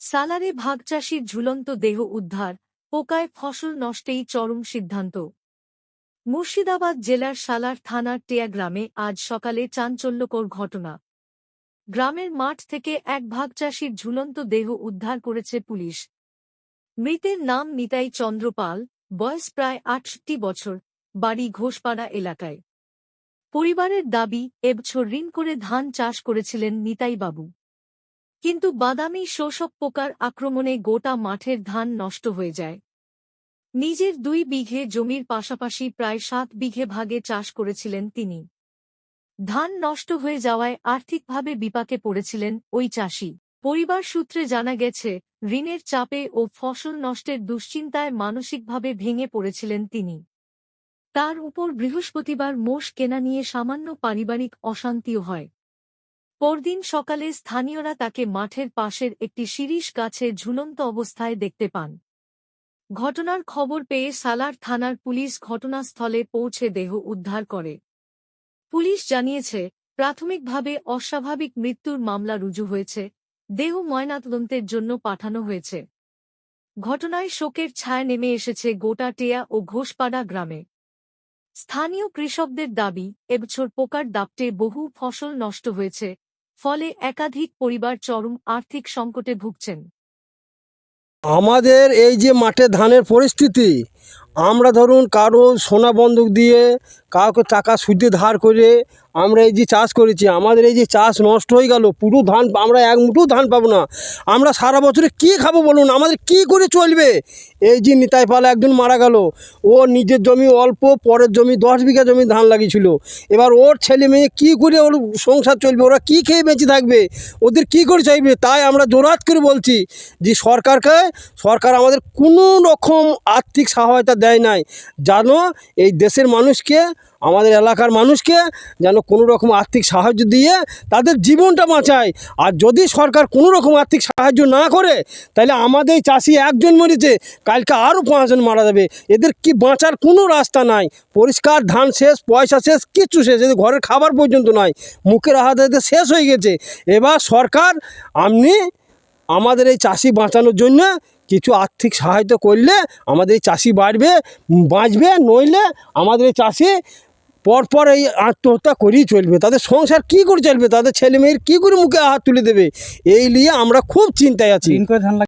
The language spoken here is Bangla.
সালারে ভাগচাষির ঝুলন্ত দেহ উদ্ধার, পোকায় ফসল নষ্টেই চরম সিদ্ধান্ত। মুর্শিদাবাদ জেলার সালার থানার টেয়া গ্রামে আজ সকালে চাঞ্চল্যকর ঘটনা। গ্রামের মাঠ থেকে এক ভাগচাষির ঝুলন্ত দেহ উদ্ধার করেছে পুলিশ। মৃতের নাম নিতাই চন্দ্রপাল বয়স প্রায় আটষট্টি বছর, বাড়ি ঘোষপাড়া এলাকায়। পরিবারের দাবি, এবছর ঋণ করে ধান চাষ করেছিলেন নিতাইবাবু কিন্তু বাদামি শোষক পোকার আক্রমণে গোটা মাঠের ধান নষ্ট হয়ে যায়। নিজের দুই বিঘে জমির পাশাপাশি প্রায় সাত বিঘে ভাগে চাষ করেছিলেন তিনি। ধান নষ্ট হয়ে যাওয়ায় আর্থিকভাবে বিপাকে পড়েছিলেন ওই চাষি। পরিবার সূত্রে জানা গেছে, ঋণের চাপে ও ফসল নষ্টের দুশ্চিন্তায় মানসিকভাবে ভেঙে পড়েছিলেন তিনি। তার উপর বৃহস্পতিবার মোষ কেনা নিয়ে সামান্য পারিবারিক অশান্তিও হয়। পরদিন সকালে স্থানীয়রা তাকে মাঠের পাশের একটি শিরিষ গাছে ঝুলন্ত অবস্থায় দেখতে পান। ঘটনার খবর পেয়ে সালার থানার পুলিশ ঘটনাস্থলে পৌঁছে দেহ উদ্ধার করে। পুলিশ জানিয়েছে, প্রাথমিকভাবে অস্বাভাবিক মৃত্যুর মামলা রুজু হয়েছে, দেহ ময়নাতদন্তের জন্য পাঠানো হয়েছে। ঘটনায় শোকের ছায়া নেমে এসেছে গোটা টেয়া ও ঘোষপাড়া গ্রামে। স্থানীয় কৃষকদের দাবি, এবছর পোকার দাপটে বহু ফসল নষ্ট হয়েছে ফলে একাধিক পরিবার চরম আর্থিক সংকটে ভুগছেন। আমাদের এই যে মাঠে ধানের পরিস্থিতি, আমরা ধরুন কারও সোনা বন্ধক দিয়ে কাউকে টাকা সুদে ধার করে আমরা এই যে চাষ করেছি, আমাদের এই যে চাষ নষ্ট হয়ে গেল, পুরো ধান, আমরা এক মুঠো ধান পাবো না। আমরা সারা বছরে কী খাব বলুন? আমাদের কি করে চলবে? এই যে নিতাই পাল একজন মারা গেল। ও নিজের জমি অল্প, পরের জমি দশ বিঘা জমি ধান লাগিয়েছিল। এবার ওর ছেলে মেয়ে কী করে ওর সংসার চলবে? ওরা কী খেয়ে বেঁচে থাকবে? ওদের কী করে চাইবে? তাই আমরা জোরাত করে বলছি যে সরকারকে, সরকার আমাদের কোনো রকম আর্থিক সহায়তা দেয় নাই। যেন এই দেশের মানুষকে আমাদের এলাকার মানুষকে যেন কোনো রকম আর্থিক সাহায্য দিয়ে তাদের জীবনটা বাঁচায়। আর যদি সরকার কোনো রকম আর্থিক সাহায্য না করে, তাহলে আমাদের চাষি একজন মরেছে, কালকে আরও পাঁচজন মারা যাবে। এদের কি বাঁচার কোনো রাস্তা নাই। পরিষ্কার, ধান শেষ, পয়সা শেষ, কিচ্ছু শেষ। এদের ঘরের খাবার পর্যন্ত নাই মুখের এদের শেষ হয়ে গেছে। এবার সরকার, আপনি আমাদের এই চাষি বাঁচানোর জন্য কিছু আর্থিক সাহায্য করলে আমাদের এই চাষি বাড়বে, বাঁচবে, নইলে আমাদের এই চাষি পরপর এই আত্মহত্যা করেই চলবে। তাদের সংসার কি করে চলবে? তাদের ছেলেমেয়ের কী করে মুখে হাত তুলে দেবে? এই নিয়ে আমরা খুব চিন্তায় আছি।